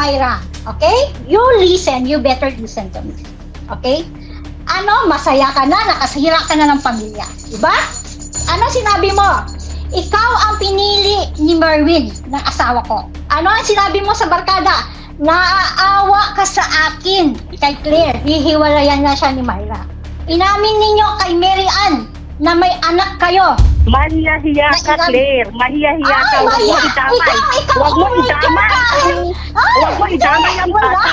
Myra, okay? You listen, you better listen to me. Okay? Ano, masaya ka na, nakasira ka na ng pamilya. Diba? Ano sinabi mo? Ikaw ang pinili ni Merwin ng asawa ko. Ano ang sinabi mo sa barkada? Naaawa ka sa akin kay Claire. Hihiwalayan na siya ni Myra. Inamin ninyo kay Mary Ann na may anak kayo. Mahiya-hiya ka, Claire. Mahiya-hiya ka. Huwag mo idamay. Huwag mo idamay. Ay, Huwag mo idamay ang bata.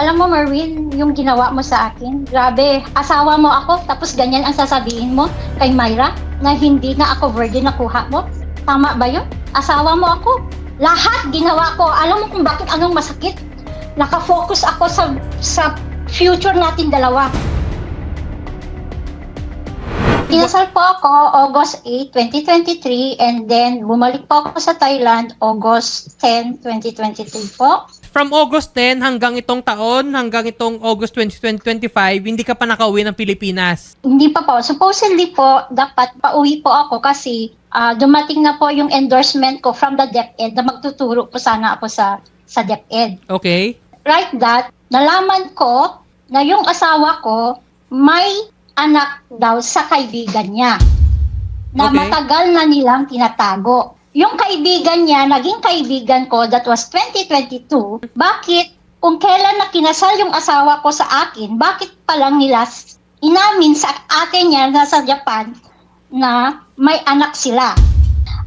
Alam mo, Marvin, yung ginawa mo sa akin, grabe, asawa mo ako, tapos ganyan ang sasabihin mo kay Myra na hindi na ako virgin na kuha mo. Tama ba yun? Asawa mo ako. Lahat ginawa ko. Alam mo kung bakit anong masakit? Nakafocus ako sa, sa future natin dalawa. Kinasal po ako August 8, 2023 and then bumalik po ako sa Thailand August 10, 2023 po. From August 10 hanggang itong taon, hanggang itong August 20, 2025, hindi ka pa nakauwi ng Pilipinas. Hindi pa po. Supposedly po, dapat pauwi po ako kasi ah, dumating na po yung endorsement ko from the DepEd na magtuturo po sana ako sa sa DepEd. Okay? Like that, nalaman ko na yung asawa ko may anak daw sa kaibigan niya na Okay. matagal na nilang tinatago. Yung kaibigan niya, naging kaibigan ko, that was 2022, bakit kung kailan na kinasal yung asawa ko sa akin, bakit pa lang nila inamin sa ate niya na sa Japan na may anak sila.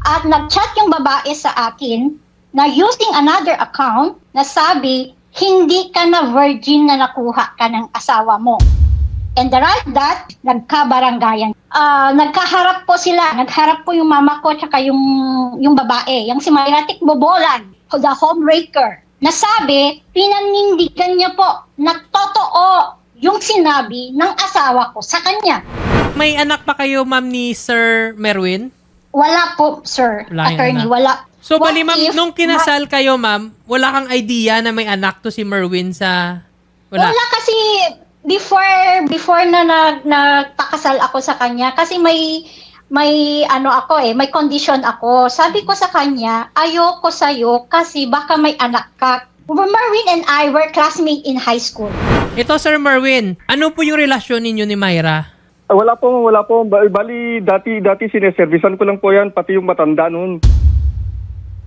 At nag-chat yung babae sa akin na using another account na sabi, hindi ka na virgin na nakuha ka ng asawa mo. And the right that, nagkabaranggayan. Ah, nagkaharap po sila. Nagharap po yung mama ko tsaka yung, yung babae. Yung si Mayratik Bobolan, the homebreaker. Nasabi, pinanindigan niya po na totoo yung sinabi ng asawa ko sa kanya. May anak pa kayo, ma'am, ni Sir Merwin? Wala po, sir. Wala attorney, anak. wala. So, What bali, ma'am, nung kinasal kayo, ma'am, wala kang idea na may anak to si Merwin sa... Wala, Wala. kasi before before na nag nagpakasal ako sa kanya kasi may may ano ako eh, may condition ako. Sabi ko sa kanya, ayoko sa'yo kasi baka may anak ka. Marvin and I were classmates in high school. Ito, Sir Merwin, ano po yung relasyon ninyo ni Myra? Ah, Wala po, wala po. Ba- Bali, dati, dati sineservisan ko lang po yan, pati yung matanda noon.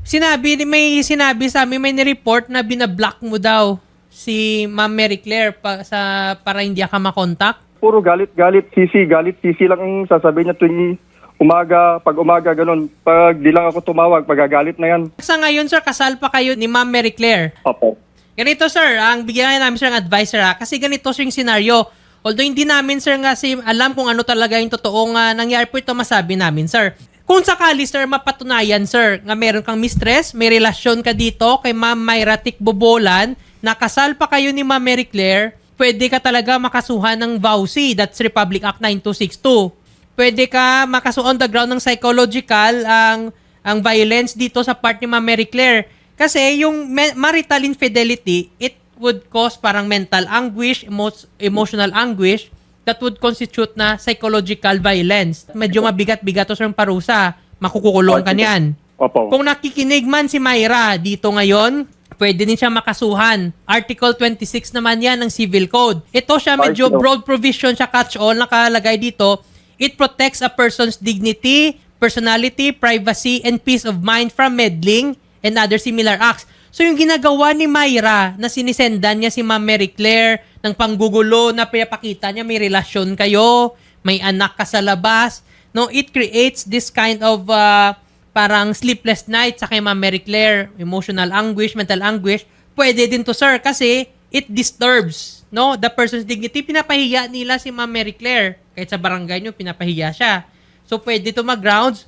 Sinabi, may sinabi sa amin, may nireport na binablock mo daw si Ma'am Mary Claire pa, sa, para hindi ka makontak. Puro galit, galit, sisi, galit, sisi lang ang sasabihin niya tuwing umaga, pag umaga, ganun. Pag di lang ako tumawag, pagagalit na yan. Sa ngayon, sir, kasal pa kayo ni Ma'am Mary Claire. Opo. Ganito, sir, ang bigyan namin sir ng advice, sir, ha? kasi ganito sir yung scenario. Although hindi namin, sir, nga si, alam kung ano talaga yung totoong uh, nangyari po ito, masabi namin, sir. Kung sakali, sir, mapatunayan, sir, nga meron kang mistress, may relasyon ka dito kay Ma'am Myra Tikbobolan, nakasal pa kayo ni Ma'am Mary Claire, pwede ka talaga makasuhan ng VAUSI, that's Republic Act 9262. Pwede ka makasu on the ground ng psychological ang ang violence dito sa part ni Ma'am Mary Claire. Kasi yung marital infidelity, it would cause parang mental anguish, emo- emotional anguish that would constitute na psychological violence. Medyo mabigat-bigat to sa parusa. Makukulong ka niyan. Opo. Kung nakikinig man si Myra dito ngayon, pwede din siya makasuhan. Article 26 naman yan ng Civil Code. Ito siya medyo broad provision siya catch-all nakalagay dito. It protects a person's dignity, personality, privacy, and peace of mind from meddling and other similar acts. So yung ginagawa ni Myra na sinisendan niya si Ma'am Mary Claire ng panggugulo na pinapakita niya may relasyon kayo, may anak ka sa labas. No, it creates this kind of uh, parang sleepless night sa kay Ma'am Mary Claire, emotional anguish, mental anguish. Pwede din to sir kasi it disturbs no the person's dignity. Pinapahiya nila si Ma'am Mary Claire. Kahit sa barangay nyo, pinapahiya siya. So pwede to mag-grounds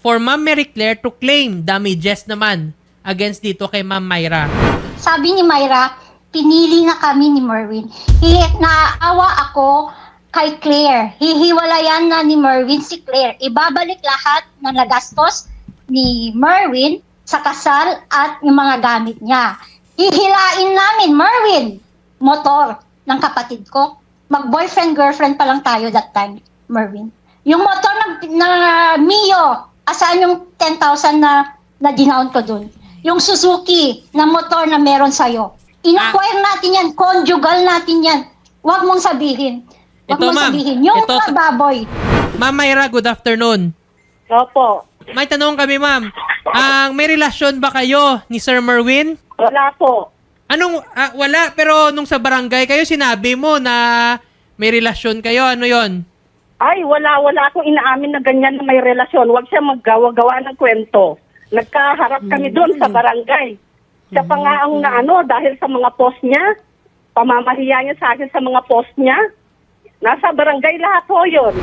for Ma'am Mary Claire to claim damages naman against dito kay Ma'am Myra. Sabi ni Myra, pinili na kami ni Merwin. Hi, naawa ako kay Claire. Hihiwalayan na ni Merwin si Claire. Ibabalik lahat ng nagastos ni Merwin sa kasal at yung mga gamit niya. Hihilain namin, Merwin, motor ng kapatid ko. Mag-boyfriend-girlfriend pa lang tayo that time, Merwin. Yung motor ng, na Mio, asaan yung 10,000 na, na dinaon ko dun? yung Suzuki na motor na meron sa'yo. Inacquire natin yan, conjugal natin yan. Huwag mong sabihin. Huwag Ito, mong ma'am. sabihin. Yung Ito- mga baboy. Ma'am Myra, good afternoon. Opo. May tanong kami, ma'am. Ang may relasyon ba kayo ni Sir Merwin? Wala po. Anong, ah, wala, pero nung sa barangay kayo, sinabi mo na may relasyon kayo. Ano yon? Ay, wala, wala akong inaamin na ganyan na may relasyon. Huwag siya maggawa-gawa ng kwento. Nagkaharap kami doon sa barangay. Siya pa nga ang naano dahil sa mga post niya. Pamamahiya niya sa akin sa mga post niya. Nasa barangay lahat po yun.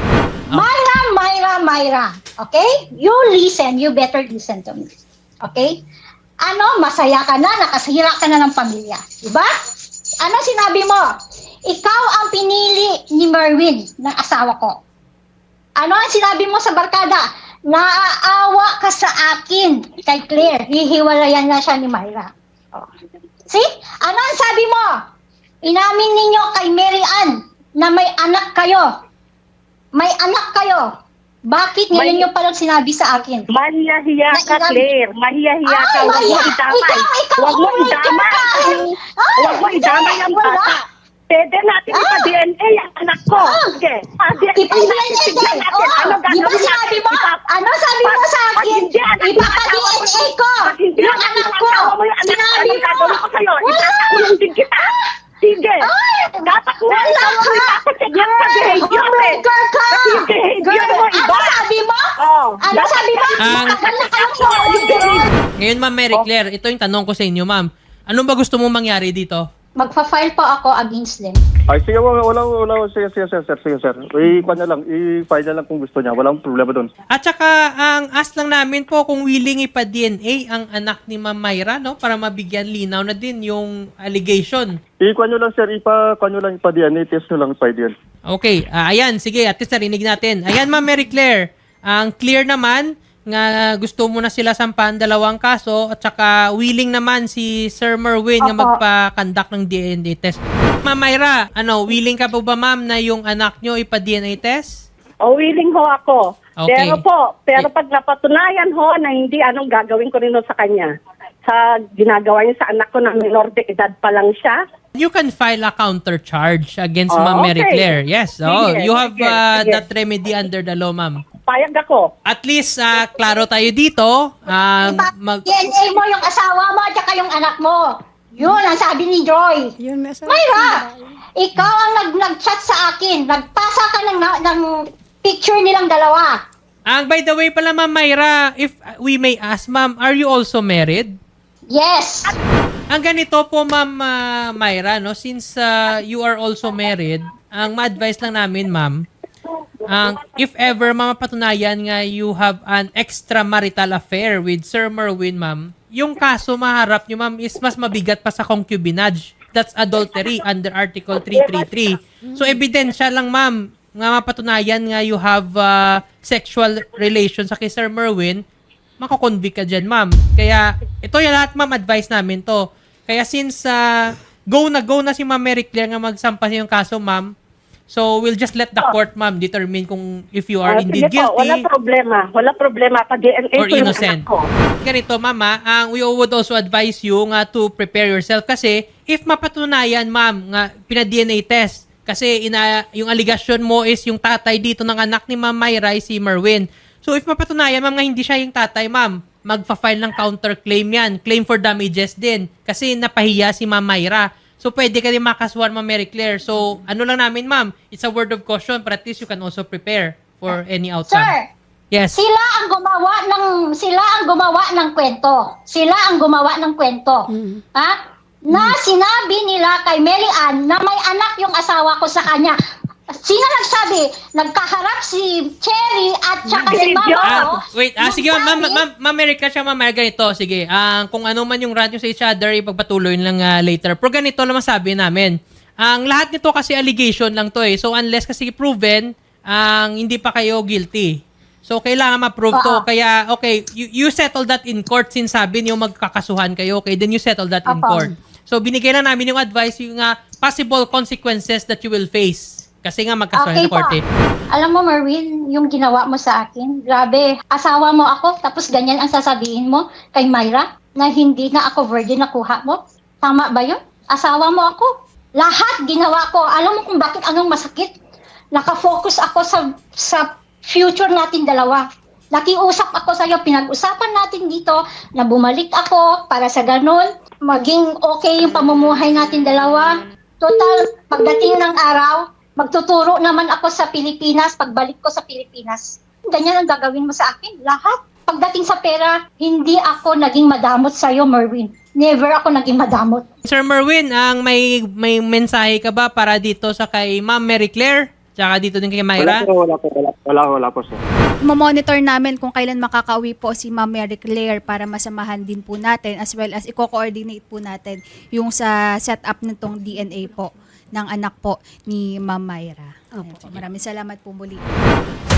Myra, Myra, Myra. Okay? You listen. You better listen to me. Okay? Ano, masaya ka na, nakasira ka na ng pamilya. Diba? Ano sinabi mo? Ikaw ang pinili ni Merwin ng asawa ko. Ano ang sinabi mo sa barkada? Naaawa ka sa akin kay Claire. Hihiwalayan na siya ni Myra. Oh. See? Ano ang sabi mo? Inamin ninyo kay Mary Ann na may anak kayo. May anak kayo. Bakit ngayon nyo palang sinabi sa akin? Mahiya-hiya ka, Claire. Mahiya-hiya ka. Huwag mo idamay. Huwag mo idamay. Huwag mo idamay ang bata. Pwede natin Ah. ipa-DNA ang anak ko. Ah. Sige. Pa-DNA Ipa-DNA natin. Tignan natin. Oh, Ano di ba gagawin sinabi natin? mo? Ipa- Ano sabi mo Pag- sa pag akin? hindi anak ng Ipapa-DNA asawa ko. Pag hindi Yung anak anak ng ko. asawa mo yung anak, Sinabi anong gagawin mo. ko sa'yo? Wala. Itakulong din kita. Sige. Ay, Dapat nga wala ikaw ang ka. ipapacheck up sa behavior Oh my eh. God ka. Kasi yung behavior Girl, mo iba. Ano sabi mo? Oh, Ano dapat sabi mo? Ang- Matagal na kayong Yung behavior. Ngayon, ma'am Mary Claire, ito yung tanong ko sa inyo, ma'am. Ano ba gusto mong mangyari dito? Magpa-file pa ako against them. Ay, sige, wala, wala, wala, sige, sige, sir, sir, sige, sir. I-kuha na lang, i-file na lang kung gusto niya. Walang problema doon. At saka, ang ask lang namin po kung willing ipa-DNA ang anak ni Ma'am Myra, no? Para mabigyan linaw na din yung allegation. I-kuha nyo lang, sir, ipa-kuha nyo lang, ipa-DNA, test nyo lang, yan. Okay, ah, ayan, sige, at least narinig natin. Ayan, Ma'am Mary Claire, ang clear naman nga gusto mo na sila sampan dalawang kaso at saka willing naman si Sir Merwin nga Opo. magpa-conduct ng DNA test. Ma'am Myra, ano, willing ka po ba ma'am na yung anak nyo ipa-DNA test? O willing ho ako. Okay. Pero po, pero pag napatunayan ho na hindi, anong gagawin ko rin ho sa kanya? Sa ginagawa niya sa anak ko na minor de edad pa lang siya. You can file a counter charge against Oh, Ma'am Mary okay. Claire. Yes. Oh, Sige, you have sige, uh, sige. that remedy under the law, ma'am. Payag ako. At least ah, klaro tayo dito. Ah, mag DNA mo yung asawa mo at saka yung anak mo. Yun ang sabi ni Joy. Yun, may asawa Myra, siya. ikaw ang nag nag-chat sa akin. Nagpasa ka ng, ng picture nilang dalawa. Ang by the way pala Ma'am Myra, if we may ask Ma'am, are you also married? Yes. Ang ganito po Ma'am ah, Myra, no, since ah, you are also married, ang ma-advise lang namin Ma'am, ang if ever mamapatunayan nga you have an extramarital affair with Sir Merwin, Ma'am, yung kaso maharap nyo, Ma'am, is mas mabigat pa sa concubinage. That's adultery under Article 333. So, ebidensya lang, Ma'am, nga mapatunayan nga you have ah, sexual relations sa kay Sir Merwin, makakonvict ka dyan, ma'am. Kaya, ito yung lahat, ma'am, advice namin to. Kaya since ah, go na go na si Ma'am Mary Claire nga magsampa yung kaso, ma'am, so we'll just let the court, ma'am, determine kung if you are Ah, indeed sige po, wala guilty problema. Wala problema. Pa-DNA or innocent. ko. Ganito, mama, ang we would also advise you nga to prepare yourself kasi if mapatunayan, ma'am, nga pina-DNA test, kasi ina, yung allegation mo is yung tatay dito ng anak ni Ma'am Myra si Merwin. So if mapatunayan, ma'am, nga hindi siya yung tatay, ma'am, magfa-file ng counterclaim yan. Claim for damages din. Kasi napahiya si Ma'am Myra. So pwede ka rin makasuhan, Ma'am Mary Claire. So ano lang namin, ma'am, it's a word of caution but at least you can also prepare for any outcome. Sir, Yes. sila ang gumawa ng sila ang gumawa ng kwento. Sila ang gumawa ng kwento. Mm. Ha? Na sinabi nila kay Mary Ann na may anak yung asawa ko sa kanya. Sino nagsabi? Nagkaharap si Cherry at saka si. Mama. Ah, wait, ah, sige ma'am, ma'am, ma'am, ma'am Erica siya, ma'am, ganito, sige. Ah, kung ano man yung rant nyo sa each other, ipagpatuloy lang ah, later. Pero ganito lang masabi namin. Ang lahat nito kasi allegation lang to eh. So unless kasi proven, ang hindi pa kayo guilty. So kailangan ma-prove to. Kaya okay, you, you settle that in court since sabi niyo magkakasuhan kayo. Okay, then you settle that in Opo. court. So binigay na namin yung advice yung ah, possible consequences that you will face. Kasi nga magkasuhan Okay sa eh. Alam mo, Marvin, yung ginawa mo sa akin, grabe. Asawa mo ako, tapos ganyan ang sasabihin mo kay Myra. na hindi na ako virgin nakuha mo? Tama ba yun? Asawa mo ako? Lahat ginawa ko. Alam mo kung bakit anong masakit? Nakafocus ako sa sa future natin dalawa. Nakiusap ako sa iyo, pinag-usapan natin dito na bumalik ako para sa ganun, maging okay yung pamumuhay natin dalawa. Total, pagdating ng araw, magtuturo naman ako sa Pilipinas, pagbalik ko sa Pilipinas. Ganyan ang gagawin mo sa akin, lahat. Pagdating sa pera, hindi ako naging madamot sa iyo, Merwin. Never ako naging madamot. Sir Merwin, ang may may mensahe ka ba para dito sa kay Ma'am Mary Claire? Tsaka dito din kay Wala Myra? po, wala po, wala, wala, wala po, sir. Mamonitor namin kung kailan makakauwi po si Ma'am Mary Claire para masamahan din po natin as well as i-coordinate po natin yung sa setup nitong DNA po ng anak po ni Ma'am Myra. Ayan po. Maraming salamat po muli.